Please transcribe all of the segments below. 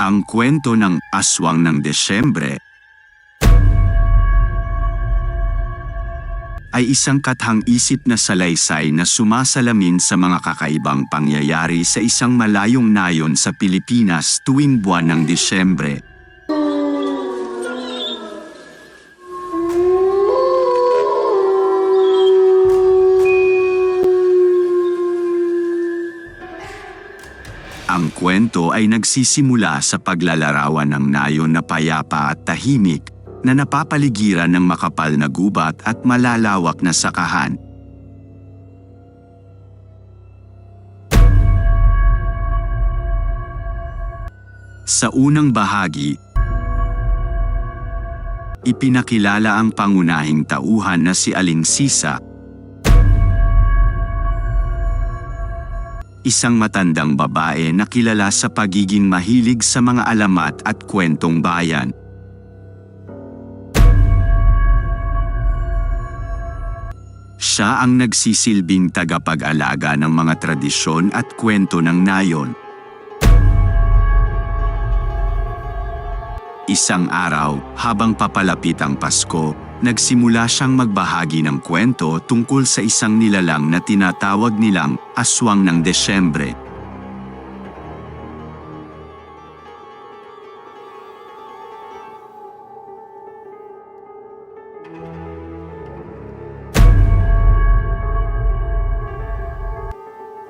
Ang kwento ng Aswang ng Desyembre ay isang kathang-isip na salaysay na sumasalamin sa mga kakaibang pangyayari sa isang malayong nayon sa Pilipinas tuwing buwan ng Desyembre. Kwento ay nagsisimula sa paglalarawan ng nayon na payapa at tahimik na napapaligiran ng makapal na gubat at malalawak na sakahan. Sa unang bahagi, ipinakilala ang pangunahing tauhan na si Aling Sisa, isang matandang babae na kilala sa pagiging mahilig sa mga alamat at kwentong bayan. Siya ang nagsisilbing tagapag-alaga ng mga tradisyon at kwento ng nayon. Isang araw, habang papalapit ang Pasko, nagsimula siyang magbahagi ng kwento tungkol sa isang nilalang na tinatawag nilang Aswang ng Desyembre.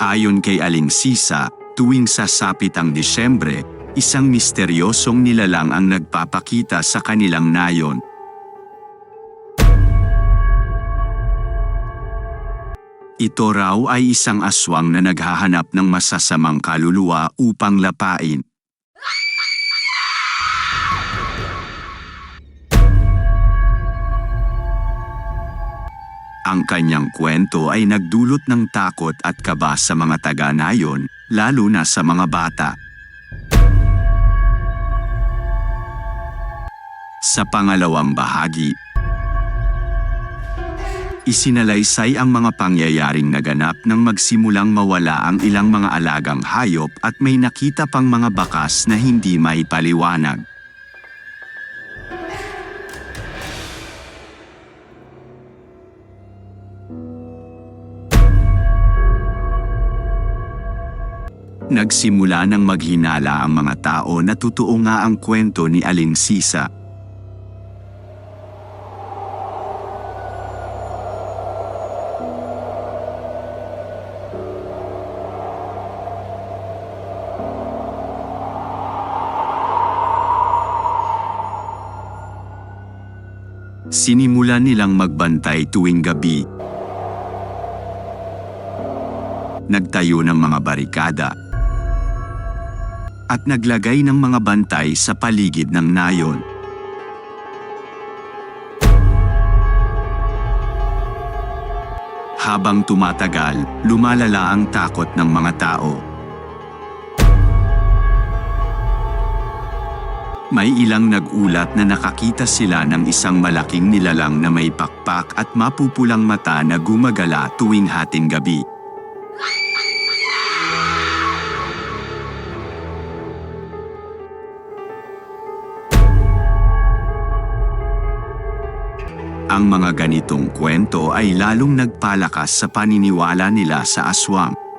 Ayon kay Aling Sisa, tuwing sasapit ang Disyembre, isang misteryosong nilalang ang nagpapakita sa kanilang nayon. Ito raw ay isang aswang na naghahanap ng masasamang kaluluwa upang lapain. Ang kanyang kwento ay nagdulot ng takot at kaba sa mga taga-nayon, lalo na sa mga bata. Sa pangalawang bahagi, isinalaysay ang mga pangyayaring naganap nang magsimulang mawala ang ilang mga alagang hayop at may nakita pang mga bakas na hindi maipaliwanag. Nagsimula ng maghinala ang mga tao na totoo nga ang kwento ni Aling Sisa. Sinimula nilang magbantay tuwing gabi. Nagtayo ng mga barikada at naglagay ng mga bantay sa paligid ng nayon. Habang tumatagal, lumalala ang takot ng mga tao. May ilang nagulat na nakakita sila ng isang malaking nilalang na may pakpak at mapupulang mata na gumagala tuwing hating gabi. Ang mga ganitong kwento ay lalong nagpalakas sa paniniwala nila sa aswang.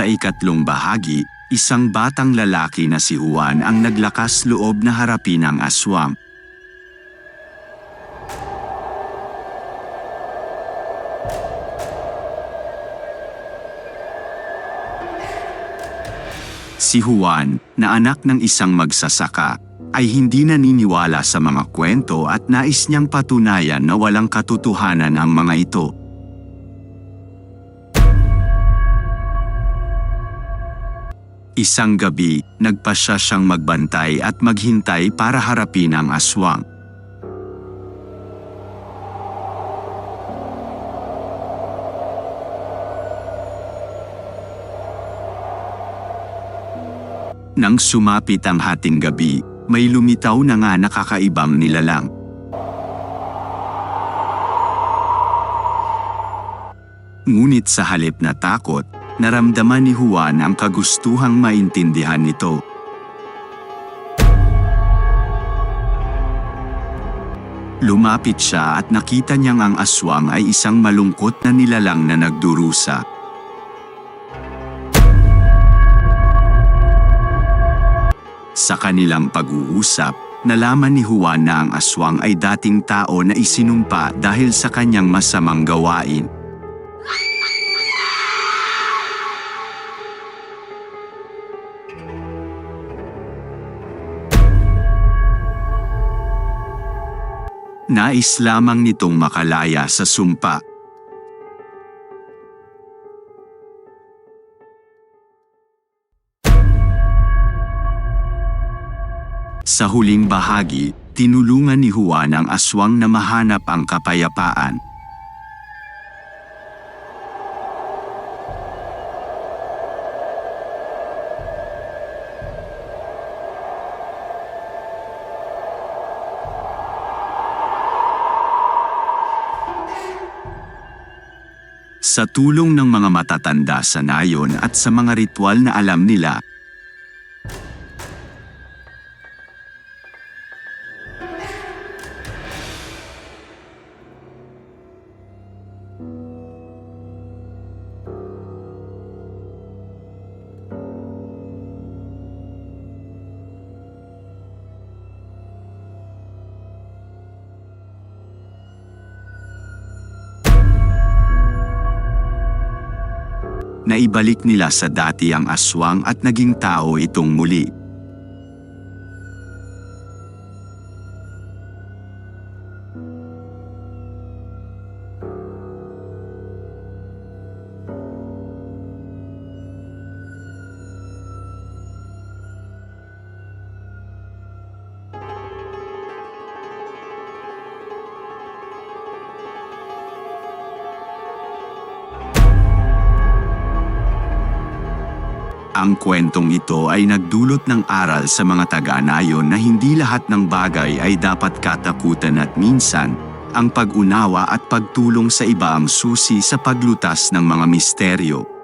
Sa ikatlong bahagi, isang batang lalaki na si Juan ang naglakas loob na harapin ang aswang. Si Juan, na anak ng isang magsasaka, ay hindi naniniwala sa mga kwento at nais niyang patunayan na walang katotohanan ang mga ito. Isang gabi, nagpasya siyang magbantay at maghintay para harapin ang aswang. Nang sumapit ang hating gabi, may lumitaw na nga nakakaibang nilalang. Ngunit sa halip na takot, naramdaman ni Juan ang kagustuhang maintindihan nito. Lumapit siya at nakita niyang ang aswang ay isang malungkot na nilalang na nagdurusa. Sa kanilang pag-uusap, nalaman ni Juan na ang aswang ay dating tao na isinumpa dahil sa kanyang masamang gawain. Nais lamang nitong makalaya sa sumpa. Sa huling bahagi, tinulungan ni Juan ang aswang na mahanap ang kapayapaan. Sa tulong ng mga matatanda sa nayon at sa mga ritual na alam nila, naibalik nila sa dati ang aswang at naging tao itong muli. Ang kwentong ito ay nagdulot ng aral sa mga taga-anayon na hindi lahat ng bagay ay dapat katakutan at minsan, ang pag-unawa at pagtulong sa iba ang susi sa paglutas ng mga misteryo.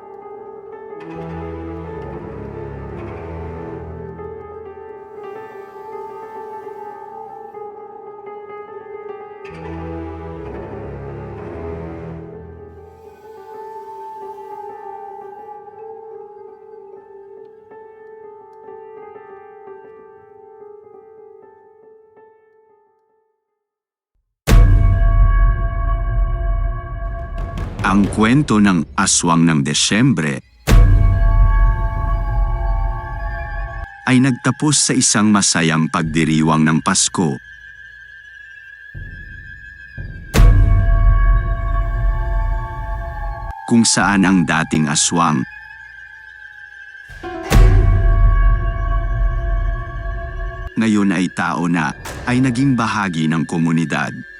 Ang kwento ng Aswang ng Desyembre ay nagtapos sa isang masayang pagdiriwang ng Pasko. Kung saan ang dating aswang ngayon ay tao na ay naging bahagi ng komunidad.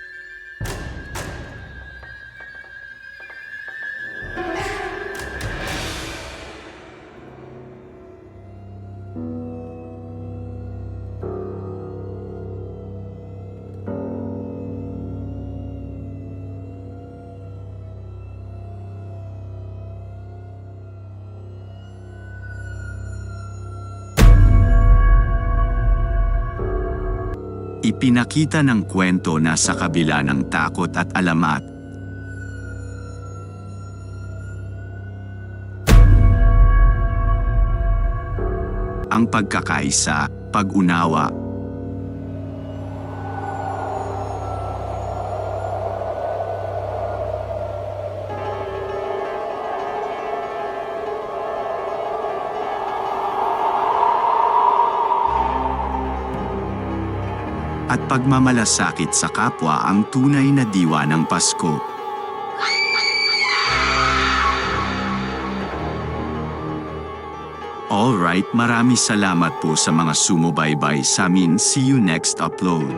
Ipinakita ng kwento na sa kabila ng takot at alamat, ang pagkakaisa, pag-unawa, at pagmamalasakit sa kapwa ang tunay na diwa ng Pasko. Alright, marami salamat po sa mga sumubaybay sa amin. See you next upload.